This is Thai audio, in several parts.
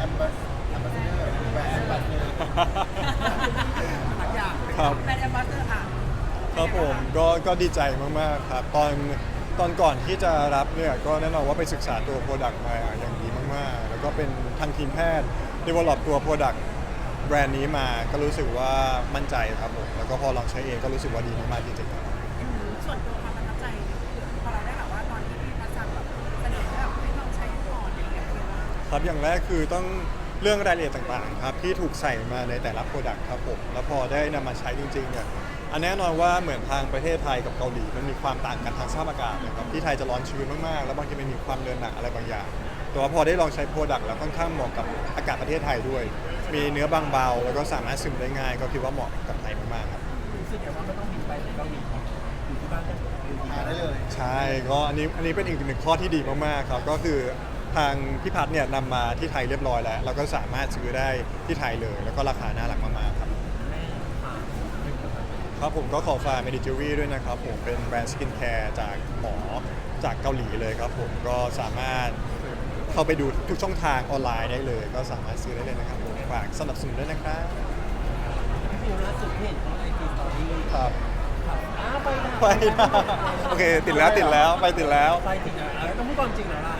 แอมบาสแอมบาสเดอร์แบรนด์แอมบาสเดอร์หลายอย่างครับ แบรนด์แอมบาสเดอร์ค่ะครับผมก็ก็ดีใจมากๆครับ ตอนตอนก่อนที่จะรับเนี่ยก็แน่นอนว่าไปศึกษาตัว Product มาอย่างดีมากๆ แล้วก็เป็นทางทีมแพทย์ develop ตัว Product แบรนด์นี้มาก็รู้สึกว่ามั่นใจครับผมแล้วก็พอลองใช้เองก็รู้สึกว่าดีมากๆจริงๆครับ ครับอย่างแรกคือต้องเรื่องรายละเอียดต่างๆครับที่ถูกใส่มาในแต่ละ Product ครับผมแล้วพอได้นำมาใช้จริงๆเนี่ยอันแน่นอนว่าเหมือนทางประเทศไทยกับเกาหลีมันมีความต่างกันทางสภาพอากาศนะครับที่ไทยจะร้อนชื้นมากๆ แล้วบางทีมันมีความเดินหนักอะไรบางอย่าง แต่ว่าพอได้ลองใช้ Product แล้วค่อนข้างเหมาะกับอากาศประเทศไทยด้วย มีเนื้อบางเบาแล้วก็สามารถซึมได้ง่าย ก็คิดว่าเหมาะกับไทยมากๆครับรู้สึกอย่างว่าไม่ต้องบินไปเกาหลีอยู่ที่บ้านก็อยู่ที่หาได้เลย ใช่ก็อันนี้อันนี้เป็นอีกหนึ่งข้อที่ดีมากๆครับก็คือ ทางพี่พัฒน์เนี่ยนำมาที่ไทยเรียบร้อยแล้ว เราก็สามารถซื้อได้ที่ไทยเลย แล้วก็ราคาน่ารักมากๆครับแม่ผ่านหนึ่งนะครับ ครับผมก็ขอฝาก m e d i j u r y ด้วยนะครับ ผมเป็นแบรนด์สกินแคร์จากหมอจากเกาหลีเลยครับผมก็สามารถเข้าไปดูทุกช่องทางออนไลน์ได้เลย ก็สามารถซื้อได้เลยนะครับผมฝากสนับสนุนด้วยนะครับพี่ฟิวล่าสุดที่เห็นที่ไอจีสตอรี่ครับครับ อ้าวไปนะไปนะโอเค ติดแล้วติดแล้วไปติดแล้ว ไปถึงอะเออต้องพูดความจริงแล้วล่ะ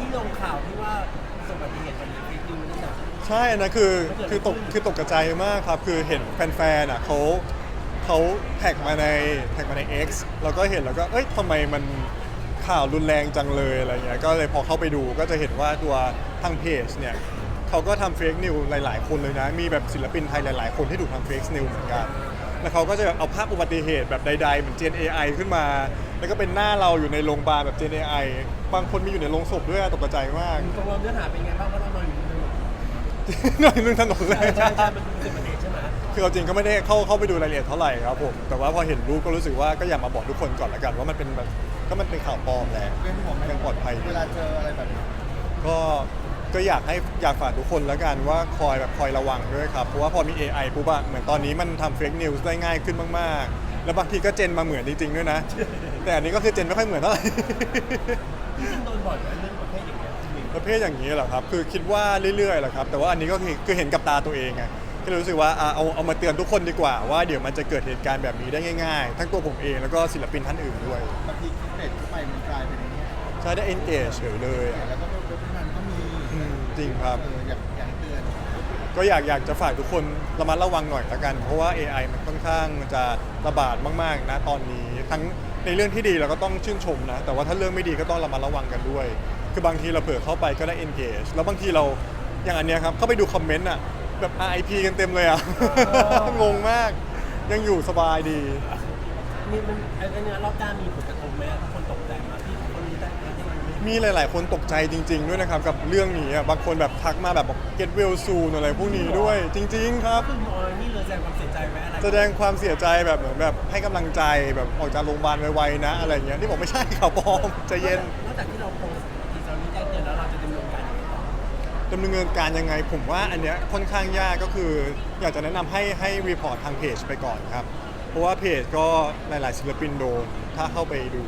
ที่ลงข่าวที่ว่าประสบอุบัติเหตุวันนี้ฟีดิวนั่นน่ะ ใช่นะคือคือตกคือตกกระจายมากครับ คือเห็นแฟนๆอะเขาเขาแท็กมาในแท็กมาใน X แล้วก็เห็นแล้วก็เอ้ยทำไมมันข่าวรุนแรงจังเลยอะไรเงี้ยก็เลยพอเข้าไปดูก็จะเห็นว่าตัวทางเพจเนี่ยเขาก็ทำเฟกนิวหลาย ๆ คนเลยนะ มีแบบศิลปินไทยหลาย ๆ คนที่ถูกทำเฟกนิวเหมือนกัน แล้วเขาก็จะเอาภาพอุบัติเหตุแบบใดๆ เหมือน Gen AI ขึ้นมา แล้วก็เป็นหน้าเราอยู่ในโรงพยาบาลแบบ Gen AI บางคนมีอยู่ในโรงศพด้วยอะตกกระจายมาก ตรงเราเนื้อหาเป็นไงบ้างเพราะเรานอนอยู่บนถนนหน่อยนึงถนนเลใช่ย ใช่ใช่มันเป็นอุบัติเหตุใช่ไหมคือเอาจริงก็ไม่ได้เข้าเข้าไปดูรายละเอียดเท่าไหร่ครับผมแต่ว่าพอเห็นรูปก็รู้สึกว่าก็อยากมาบอกทุกคนก่อนละกัน ว่ามันเป็นแบบก็มันเป็นข่าวปลอมแหละเรื่องห่วงไหม ยังปลอดภัยดีเวลาเจออะไรแบบนี้ก็ ก็อยากให้อยากฝากทุกคนละกันว่าคอยแบบคอยระวังด้วยครับ เพราะว่าพอมี AI ปุ๊บอะเหมือนตอนนี้มันทำเฟกนิวส์ได้ง่ายขึ้นมากๆ แล้วบางทีก็เจนมาเหมือนจริงๆด้วยนะ แต่อันนี้ก็คือเจนไม่ค่อยเหมือนเท่าไหร่ จริงๆโดนบ่อยไหมเรื่องประเภทอย่างเงี้ยจริงประเภทอย่างนี้เหรอครับ คือคิดว่าเรื่อยๆแหละครับ แต่ว่าอันนี้ก็คือคือเห็นกับตาตัวเองไงก็เลยรู้สึกว่าอะเอาเอามาเตือนทุกคนดีกว่าว่าเดี๋ยวมันจะเกิดเหตุการณ์แบบนี้ได้ง่ายๆ ทั้งตัวผมเองแล้วก็ศิลปินท่านอื่นด้วยบางทีคลิปเด็ดเข้าไปมันกลายเป็นอย่างเงี้ยใช่ได้ engage เฉยเลยอะแล้วก็นเป็นมันก็มีอืมจริงครับ เอออยากอยากเตือนก็อยากอยากจะฝากทุกคนระมัดระวังหน่อยละกัน เพราะว่า AI มันค่อนข้างจะระบาดมากๆนะตอนนี้ ทั้งในเรื่องที่ดีเราก็ต้องชื่นชมนะ แต่ว่าถ้าเรื่องไม่ดีก็ต้องระมัดระวังกันด้วย คือบางทีเราเผลอเข้าไปก็ได้ engage แล้วบางทีเราอย่างอันเนี้ยครับเข้าไปดูคอมเมนต์อะแบบ RIP กันเต็มเลยอะ งงมาก ยังอยู่สบายดี ๆนี่มันไอ้เนี้ยรอบด้านมีผลกระทบไหมทุกคนตกใจมากที่คนนี้ได้ได้ยังไงไม่มีหลาย ๆ คนตกใจจริง ๆ ด้วยนะครับ กับเรื่องนี้อะบางคนแบบทักมาแบบบอก get well soon อะไรพวกนี้ด้วย จริง ๆ ครับ คือมอยนี่เลยแสดงความเสียใจไหมอะไรแสดงความเสียใจแบบเหมือนแบบให้กำลังใจแบบออกจากโรงพยาบาลไว ๆ นะ อะไรอย่างเงี้ยที่บอกไม่ใช่ข่าวปลอมใจเย็น นอกจากที่เราโพสต์ทีตอนนี้แจ้งเตือนแล้วเราจะดำเนินการยังไงต่อดำเนินการยังไงผมว่าอันเนี้ยค่อนข้างยากก็คือ อยากจะแนะนำให้ให้รีพอร์ตทางเพจไปก่อนครับ เพราะว่าเพจก็หลาย ๆ ศิลปินโดนถ้าเข้าไปดู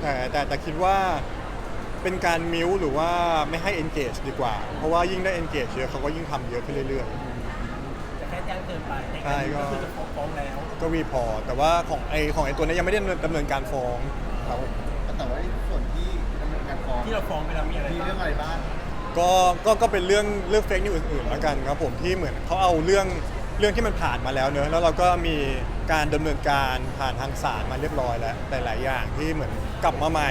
แต่แต่แต่คิดว่าเป็นการมิวหรือว่าไม่ให้ engage ดีกว่า เพราะว่ายิ่งได้ engage เยอะเขาก็ยิ่งทำเยอะขึ้นเรื่อย จะแค่แจ้งเตือนไปในใช่การก็ก็คือจะฟ้องแล้วๆ ก็รีพอร์ตแต่ว่าของไอของไอตัวนี้ยังไม่ได้ดำเนินการฟ้องครับผม แต่ว่าไอ้ส่วนที่ดำเนินการฟ้องที่เราฟ้องไปแล้วมีอะไรมีบ้างเรื่องอะไรบ้าง ก็ ก็ ก็เป็นเรื่องเรื่องเฟกนิวอื่นๆแล้วกันครับผมที่เหมือนเขาเอาเรื่อง เรื่องที่มันผ่านมาแล้วเนอะแล้วเราก็มีการดำเนินการผ่านทางศาลมาเรียบร้อยแล้วหลายๆอย่างที่เหมือนกลับมาใหม่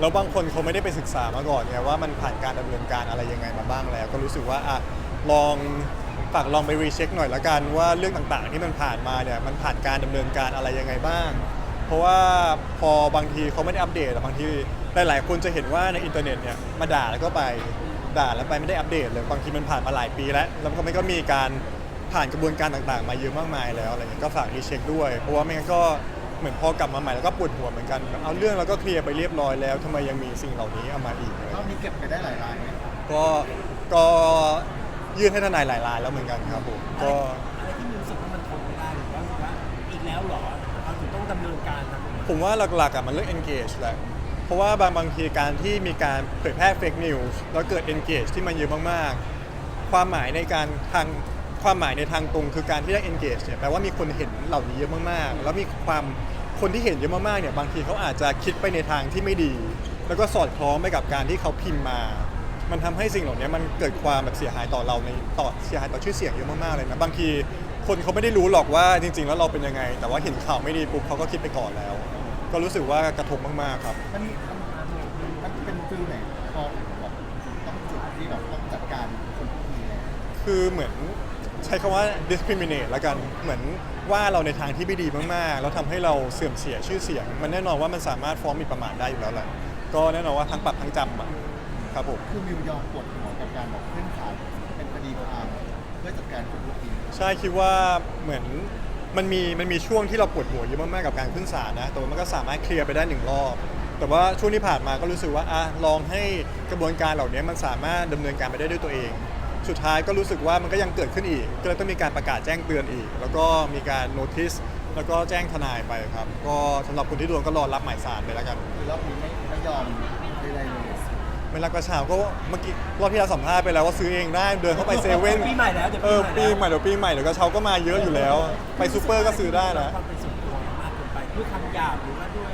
แล้วบางคนเขาไม่ได้ไปศึกษามาก่อนไงว่ามันผ่านการดำเนินการอะไรยังไงมาบ้างแล้ว ก็รู้สึกว่าอะลองฝากลองไปรีเช็คหน่อยละกันว่าเรื่องต่างๆ ที่มันผ่านมาเนี่ยมันผ่านการดำเนินการอะไรยังไงบ้าง เพราะว่าพอบางทีเขาไม่ได้อัปเดตอะบางทีหลาย ๆ คนจะเห็นว่าในอินเทอร์เน็ตเนี่ยมาด่าแล้วก็ไปด่าแล้วไปไม่ได้อัปเดตเลยบางทีมันผ่านมาหลายปีแล้วแล้วก็มันก็มีการ ผ่านกระบวนการต่างๆ มาเยอะมากมายแล้วอะไรเงี้ยก็ฝากรีเช็คด้วย เพราะว่าไม่งั้นก็เหมือนพอกลับมาใหม่แล้วก็ปวดหัวเหมือนกัน เอาเรื่องเราก็เคลียร์ไปเรียบร้อยแล้วทำไมยังมีสิ่งเหล่านี้เอามาอีกอะไรรอบเงี้ยนี้เก็บไปได้หลายรายไหมก็ก็ยื่นให้ทนายหลายรายแล้วเหมือนกันครับผมก็ อะไรที่มีรู้สึกว่ามันทนไม่ได้หรือว่ารู้สึกว่าอีกแล้วเหรอเราถึงต้องดำเนินการทำผมว่าหลักๆอะมันเรื่อง engage แหละ เพราะว่าบางบางทีการที่มีการเผยแพร่เฟกนิวส์แล้วเกิด engage ที่มันเยอะมากๆ ความหมายในการทาง ความหมายในทางตรงคือการที่ได้ engage เนี่ยแปลว่ามีคนเห็นเหล่านี้เยอะมากๆ แล้วมีความคนที่เห็นเยอะมากๆเนี่ยบางทีเขาอาจจะคิดไปในทางที่ไม่ดี แล้วก็สอดคล้องไปกับการที่เขาพิมพ์มา มันทำให้สิ่งเหล่านี้มันเกิดความแบบเสียหายต่อเราในต่อเสียหายต่อชื่อเสียงเยอะมากๆเลยนะบางทีคนเขาไม่ได้รู้หรอกว่าจริง ๆ แล้วเราเป็นยังไง แต่ว่าเห็นข่าวไม่ดีปุ๊บเขาก็คิดไปก่อนแล้ว ก็รู้สึกว่ากระทบมากๆครับมันมันเป็นฟิลไหนพอแบบต้องจุดที่แบบต้องจัดการคนพวกนี้เลยคือเหมือน ใช้คำว่า discriminate แล้วกันเหมือนว่าเราในทางที่ไม่ดีมากๆ แล้วทำให้เราเสื่อมเสียชื่อเสียง มันแน่นอนว่ามันสามารถฟ้องหมีประมาทได้อยู่แล้วแหละก็แน่นอนว่าทั้งปรับทั้งจำอะครับผม คือมิวยอมปวดหัวกับการแบบขึ้นศาลเป็นคดีความเพื่อจัดการคนพวกนี้ใช่คิดว่าเหมือนมันมีมันมีช่วงที่เราปวดหัวเยอะมากๆกับการขึ้นศาลนะแต่ว่ามันก็สามารถเคลียร์ไปได้หนึ่งรอบ แต่ว่าช่วงที่ผ่านมาก็รู้สึกว่าอะลองให้กระบวนการเหล่านี้มันสามารถดำเนินการไปได้ด้วยตัวเอง สุดท้ายก็รู้สึกว่ามันก็ยังเกิดขึ้นอีก ก็เลยต้องมีการประกาศแจ้งเตือนอีก แล้วก็มีการโน้ติสแล้วก็แจ้งทนายไปครับ ก็สำหรับคนที่โดนก็รอรับหมายสารไปแล้วกัน คือรอบนี้ไม่ไม่ยอมใดๆเลยไม่รักกระเช้าก็เมื่อกี้รอบที่เราสัมภาษณ์ไปแล้วว่าซื้อเองได้เดินเข้าไปเซเว่นปีใหม่แล้วเดี๋ยวเออปีปีใหใหม่ม่เดี๋ยวปีใหม่เดี๋ยวกระเช้าก็มาเยอะอยู่แล้ว ไปซูเปอร์ก็ซื้อได้นะความเป็นส่วนตัวมากเกินไปด้วยคำหยาบหรือว่าด้วย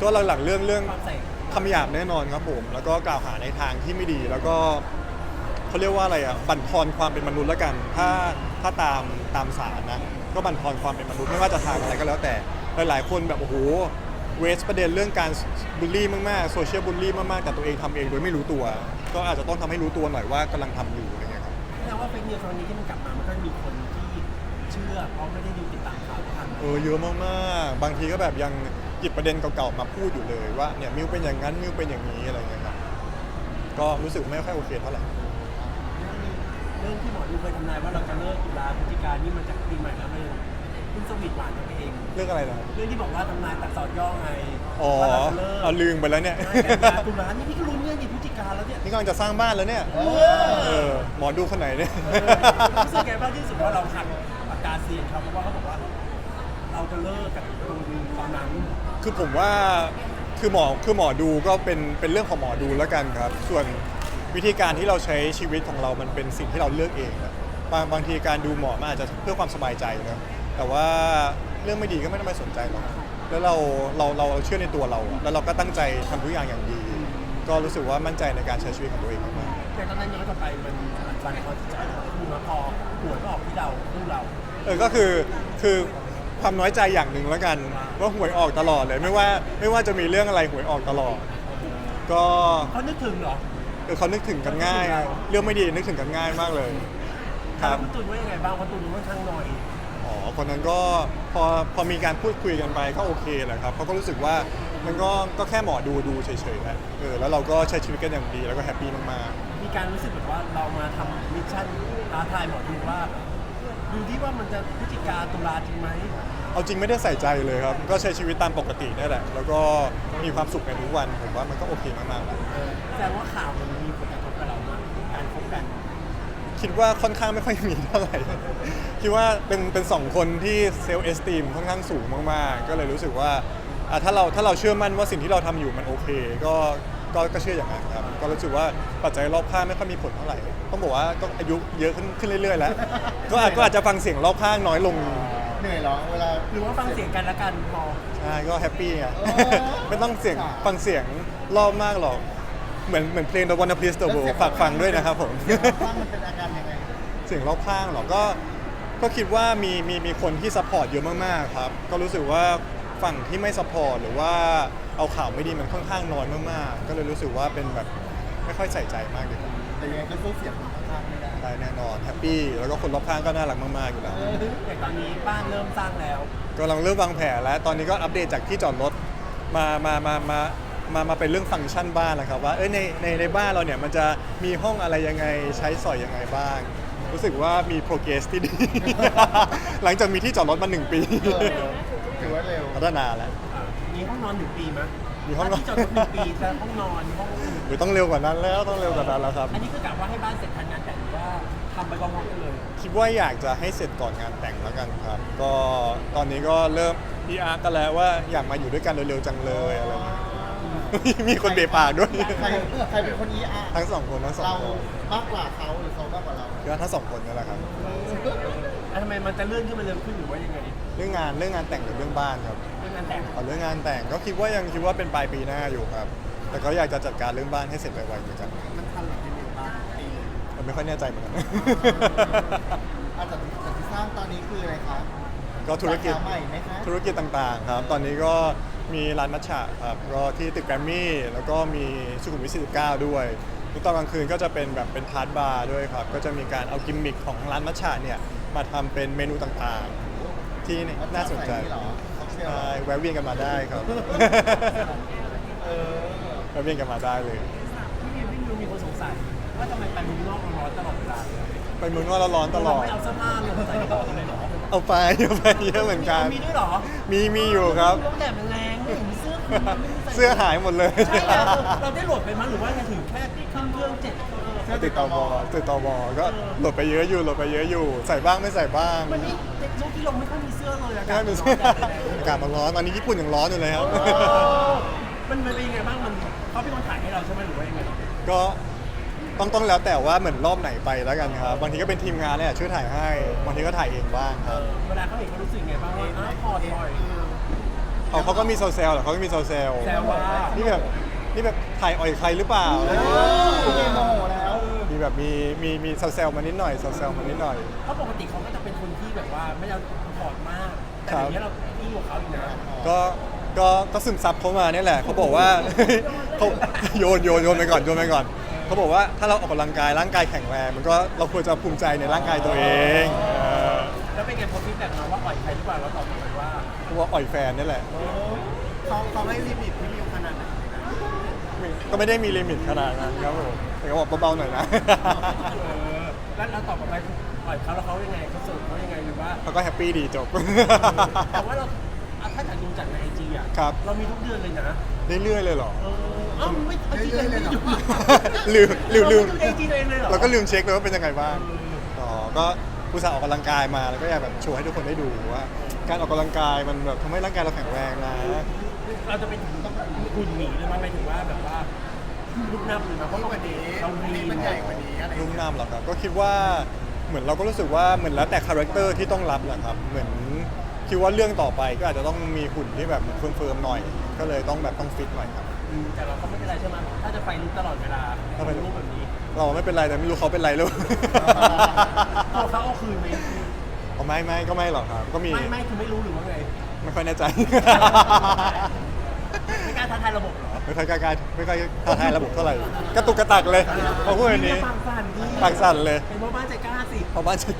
ก็หลักๆเรื่องเรื่อง ความใส่คำหยาบแน่นอนครับผม แล้วก็กล่าวหาในทางที่ไม่ดี แล้วก็ เขาเรียกว่าอะไรอะบั่นทอนความเป็นมนุษย์แล้วกัน ถ้าถ้าตามตามสารนะก็บั่นทอนความเป็นมนุษย์ไม่ว่าจะทางอะไรก็แล้วแต่หลายๆคนแบบโอ้โหเวสประเด็นเรื่องการบูลลี่มากๆโซเชียลบูลลี่มากๆแต่ตัวเองทำเองโดยไม่รู้ตัว ก็อาจจะต้องทำให้รู้ตัวหน่อยว่ากำลังทำอยู่อะไรเงี้ยครับแสดงว่าเฟกนิวส์ครั้งนี้ที่มันกลับมามันก็มีคนที่เชื่อเพราะไม่ได้ดูติดตามข่าวที่ผ่านมาเออเยอะมากๆบางทีก็แบบยังหยิบประเด็นเก่าๆมาพูดอยู่เลยว่าเนี่ยมิวเป็นอย่างนั้นมิวเป็นอย่างนี้อะไรเงี้ยครับก็รู้สึกไม่ค่อยโอเคเท่าไหร่เรื่องที่หมอดูเคยทำนายว่าเราจะเลิกตุลาพฤศจิกายนนี่มันจะปีใหม่แล้วมันเพิ่งสวีทหวานกันไปเอง เรื่องอะไรนะเรื่องที่บอกว่าทำนายตัดสอดย่อไงอ๋อว่าเราจะเลิกเอาลืมไปแล้วเนี่ย ใช่กันยาตุลานี่พี่ก็รู้เรื่องกี่พฤศจิกาแล้วเนี่ยนี่กำลังจะสร้างบ้านแล้วเนี่ยเออเออหมอดูคนไหนเนี่ย เออรู้สึกไงบ้างที่สุดว่าเราหักปากกาเซียนเขาเพราะว่าเขาบอกว่า เราจะเลิกกับตรงตอนนั้น คือผมว่าคือหมอคือหมอดูก็เป็นเป็นเรื่องของหมอดูแล้วกันครับ ส่วน วิธีการที่เราใช้ชีวิตของเรามันเป็นสิ่งที่เราเลือกเองอะบางบางทีการดูหมอมันอาจจะเพื่อความสบายใจนะแต่ว่าเรื่องไม่ดีก็ไม่ต้องไปสนใจหรอกแล้วเราเราเราเชื่อในตัวเราอะแล้วเราก็ตั้งใจทำทุกอย่างอย่างดี ก็รู้สึกว่ามั่นใจในการใช้ชีวิตของตัวเองมากๆแต่ตอนนั้นย้อนกลับไปมันมันฟันคอจิตใจเราคือมาพอหวยก็ออกที่เราคู่เรา เออก็คือคือความน้อยใจอย่างหนึ่งแล้วกันว่าหวยออกตลอดเลยไม่ว่าไม่ว่าจะมีเรื่องอะไรหวยออกตลอด ก็เขานึกถึงเหรอ เออเขานึกถึงกันง่าย เรื่องไม่ดีนึกถึงกันง่ายมากเลยคแล้รัวบคุณตุนว่ายังไงบ้างเพราะตุนค่อนข้างหน่อยอ๋อคนนั้นก็พอพอมีการพูดคุยกันไปก็โอเคแหละครับเขาก็รู้สึกว่ามันก็ก็แค่หมอดูดูเฉยๆแหละเออแล้วเราก็ใช้ชีวิตกันอย่างดีแล้วก็แฮปปี้มากๆมีการรู้สึกแบบว่าเรามาทำมิชชั่นท้าทายหมอดูว่าดูที่ว่ามันจะพฤศจิกาตุลาจริงไหม เอาจริงไม่ได้ใส่ใจเลยครับ ก็ใช้ชีวิตตามปกตินี่แหละ แล้วก็มีความสุขในทุกวัน ผมว่ามันก็โอเคมากๆแล้วเออแสดงว่าข่าวมันมีผลกระทบกับเรามากการคบกัน คิดว่าค่อนข้างไม่ค่อยมีเท่าไหร่ คิดว่าเป็นเป็นสองคนที่เซลล์เอสตีมค่อนข้างสูงมากๆ ก็เลยรู้สึกว่าอะถ้าเราถ้าเราเชื่อมั่นว่าสิ่งที่เราทำอยู่มันโอเค ก็ก็ก็เชื่ออย่างนั้นครับ ก็รู้สึกว่าปัจจัยรอบข้างไม่ค่อยมีผลเท่าไหร่ ต้องบอกว่าก็อายุเยอะขึ้นขึ้นเรื่อยๆ แล้ว ก็อาจก็อาจจะฟังเสียงรอบข้างน้อยลง เหนื่อยเหรอเวลาหรือว่าฟังเสียงกันละกันพอ ใช่ก็แฮปปี้ไงเออไม่ต้องเสียงค่ะฟังเสียงรอบมากหรอก เหมือนเหมือนเพลง The Wanna Please the World ฝากฟังด้วยนะครับผม เสียงรอบข้างมันเป็นอาการยังไงเสียงรอบข้างเหรอก็ก็คิดว่ามีมีมีคนที่ซัพพอร์ตเยอะมากๆครับ ก็รู้สึกว่าฝั่งที่ไม่ซัพพอร์ตหรือว่าเอาข่าวไม่ดีมันค่อนข้างน้อยมากๆ ก็เลยรู้สึกว่าเป็นแบบไม่ค่อยใส่ใจมากดีกว่าแต่ยังไงก็สู้เสียงคนข้างๆ ไม่ได้ใช่แน่นอนแฮปปี้แล้วก็คนรอบข้างก็น่ารักมากๆอยู่แล้วแต่ตอนนี้บ้านเริ่มสร้างแล้วกำลังเริ่มวางแผนแล้ว ตอนนี้ก็อัปเดตจากที่จอดรถมามามามามามาเป็นเรื่องฟังก์ชันบ้านแล้วครับว่าเอ้ยในในในบ้านเราเนี่ยมันจะมีห้องอะไรยังไงใช้สอยยังไงบ้าง รู้สึกว่ามี progress ที่ดี หลังจากมีที่จอดรถมาหนึ่งปีเออถือว่าเร็วพัฒนาแล้วมีห้องนอนหนึ่งปีไหมมีห้องนอนที่จอดรถหนึ่งปีแต่ห้องนอนห้องอื่นหรือต้องเร็วกว่านั้นแล้วต้องเร็วกว่านั้นแล้วครับ อันนี้คือกะว่าให้บ้านเสร็จทัน คิดว่าอยากจะให้เสร็จก่อนงานแต่งแล้วกันครับ ก็ตอนนี้ก็เริ่มพีอาร์กันแล้วว่าอยากมาอยู่ด้วยกันเร็วๆจังเลยอะไรอย่างเงี้ยแมีคนเบะปากด้วย ใครใครเป็นคนอีอาร์ทั้งสองคนทั้งสองเราคนมากกว่าเขาหรือเขามากกว่าเราก็ทั้งสองคนนี่แหละครับ แล้วทำไมมันจะเลื่อนขึ้นมาเร็วขึ้นหรือว่ายังไงเรื่องงานเรื่องงานแต่งหรือเรื่องบ้านครับเรื่องงานแต่งเอาเรื่องงานแต่งก็คิดว่ายังคิดว่าเป็นปลายปีหน้าอยู่ครับ แต่ก็อยากจะจัดการเรื่องบ้านให้เสร็จไวๆเหมือนกันมันทันหรือ ผมไม่ค่อยแน่ใจเหมือนกันอาจจะแต่ที่สร้างตอนนี้คืออะไรครับก็ธุรกิจ สาขาใหม่ไหมคะธุรกิจต่างๆครับ ตอนนี้ก็มีร้านมัชฉะครับก็ที่ตึกแกรมมี่ แล้วก็มีสุขุมวิท49 ด้วยแล้วตอนกลางคืนก็จะเป็นแบบเป็นทาร์ตบาร์ด้วยครับ ก็จะมีการเอากิมมิคของร้านมัชฉะเนี่ย มาทำเป็นเมนูต่างๆ ที่น่าสนใจเหรอค็อกเทลใช่แวะเวียนกันมาได้ครับ เออ แวะเวียนกันมาได้เลย พี่มีพี่มิวมีคนสงสัย ว่าทำไมไปเมืองนอกมันร้อนตลอดเวลาเลยไปเมืองนอกแล้วร้อนตลอด ไม่เอาเสื้อผ้าลงใส่กระเป๋าเลยเหรอเอาไปเอาไปเยอะเหมือนกัน มีด้วยเหรอมีมีอยู่ครับ ลมแดดมันแรงไม่เห็นเสื้อคลุมมันไม่มีใส่เสื้อหายหมดเลย ใช่แล้วเราได้โหลดไปมั้ยหรือว่าไงถึงแค่ขึ้นเครื่องเจ็ดเออเสื้อติดต่อบอติดต่อบอก็โหลดไปเยอะอยู่โหลดไปเยอะอยู่ ใส่บ้างไม่ใส่บ้างมันนี่ช่วงที่ลงไม่ค่อยมีเสื้อเลยอากาใช่ศเป็นร้อนจัดเลยอากาศมันร้อนตอนนี้ญี่ปุ่นยังร้อนอยู่เลยครับ เออมันมันเป็นยังไงบ้างมันเขาเป็นคนถ่ายให้เราใช่ไหมหรือว่ายังไงก็ ต้องต้องแล้วแต่ว่าเหมือนรอบไหนไปแล้วกันครับบางทีก็เป็นทีมงานเนี่ยช่วยถ่ายให้บางทีก็ถ่ายเองบ้างเอครับอเวลาเขาเห็นเขารู้สึกไงบ้างว่าอ้าวพอดบ่อยเขาเขาก็มีโซเซลเหรอเขาก็มีโซเซลแซวว่านี่แบบนี่แบบถ่ายอ่อยใครหรือเปล่าเออคุณโมโหแล้วมีแบบมีมีมีโซเซลมานิดหน่อยโซเซลมานิดหน่อย เพราะปกติเขาก็จะเป็นคนที่แบบว่าไม่เอาพอดมาก แต่อย่างนี้ยเราอี้กว่าเขาอีกนะก็ก็ก็ซึมซับเขามาเนี่ยแหละเขาบอกว่าเขาโยนโยนโยนไปก่อนโยนไปก่อน เขาบอกว่าถ้าเราออกกำลังกายร่างกายแข็งแรงมันก็เราควรจะภูมิใจในร่างกายตัวเองเออแล้วเป็นไงพอฟีดแบ็กมาว่าอ่อยใครหรือเปล่าเราตอบกลับไปว่าเพราะว่าอ่อยแฟนนี่แหละ เขาเขาให้ลิมิตพี่มิวขนาดไหนก็ไม่ได้มีลิมิตขนาดนั้นครับผมแต่ก็บอกเบาๆหน่อยนะ เออแล้วเราตอบกลับไปอ่อยเขาแล้วเขายังไงเขาสรุปเขายังไงหรือว่า เขาก็แฮปปี้ดีจบ แต่ว่าเรา อะถ้าจากดูจากในไอจีอะครับ เรามีทุกเดือนเลยนะเรื่อยๆเลยเหรอ เออเอ้าไม่ไอจีเลยไม่อยู่ลืมลืมลืม ไอจีตัวเองเลยเหรอเราก็ลืมเช็คเลยว่าเป็นยังไงบ้างอ๋อก็อุตส่าห์ออกกำลังกายมาแล้วก็อยากแบบโชว์ให้ทุกคนได้ดูว่า การออกกำลังกายมันแบบทำให้ร่างกายเราแข็งแรงนะ เราจะเป็นถึงต้องหุ่นหนีเลยมั้ยหมายถึงว่าแบบว่าลูกน้ำเลยมั้ยเพราะปกติเรามีนี่มันใหญ่กว่านี้อะไรรุ่มน้ำเหรอครับก็คิดว่าเหมือนเราก็รู้สึกว่าเหมือนแล้วแต่คาแรคเตอร์ที่ต้องรับแหละครับเหมือน คิดว่าเรื่องต่อไปก็อาจจะต้องมีหุ่นที่แบบเฟิร์มๆหน่อย ก็เลยต้องแบบต้องฟิตหน่อยครับ อืมแต่เราก็ไม่เป็นไรใช่ไหมถ้าจะไฟลุกตลอดเวลาถ้าไฟลุก รูปแบบนี้เราไม่เป็นไรแต่ไม่รู้เขาเป็นไรหรือเปล่าตัวเขาเอาคืนไหมเอาไม่ไม่ก็ไม่หรอกครับ ก็มีไม่ไม่คือไม่รู้หรือว่าไง ไม่ค่อยแน่ใจ ไม่กล้ารท้าทายระบบเหรอไม่ค่อยกล้าไม่ค่อยท้าทายระบบเท่าไหร่กระตุกกระตักเลยพอพูดแบบนี้ ปากสั่นดิปากสั่นเลยเป็นพ่อบ้านใจกล้าสิพอบ้านฉัน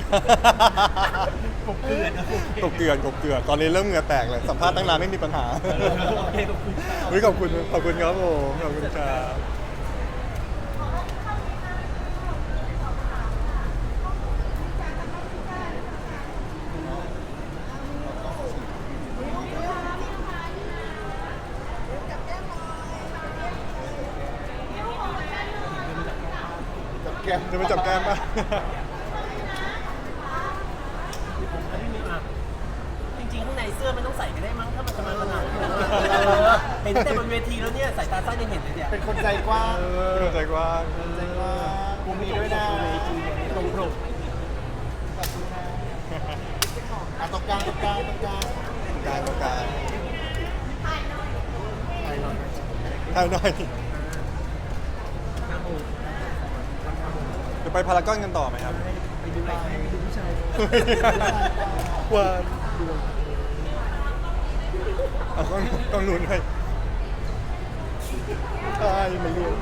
กบเกลือนโอเคกบเกลือนกบเกลือนตอนนี้เริ่มเหงื่อแตกเลย สัมภาษณ์ตั้งนานไม่มีปัญหาเออโอเคขอบคุณอุ๊ยขอบคุณขอบคุณครับผมขอบคุณครับ แก้มจะไปจับแก้มป่ะอันนี้มีอะจริงๆข้างในเสื้อมันต้องใส่กันได้มั้งถ้ามันจะมาขนาดนี้เห็นแต่บนเวทีแล้วเนี่ยสายตาสั้นยังเห็นเลยเนี่ยเป็นคนใจกว้างเข้าใจกว้างใจกว้างกูมีด้วยนะตรงปรุกขอบคุณนะอะตรงกลางตรงกลางตรงกลางการต้องการถ่ายหน่อยถ่ายหน่อย ห้าโมง จะ ไปพารากอนกันต่อไหมครับไปดูไปดูผู้ชายว่าเอาต้องต้องลุ้นไปใช่มันลุ้น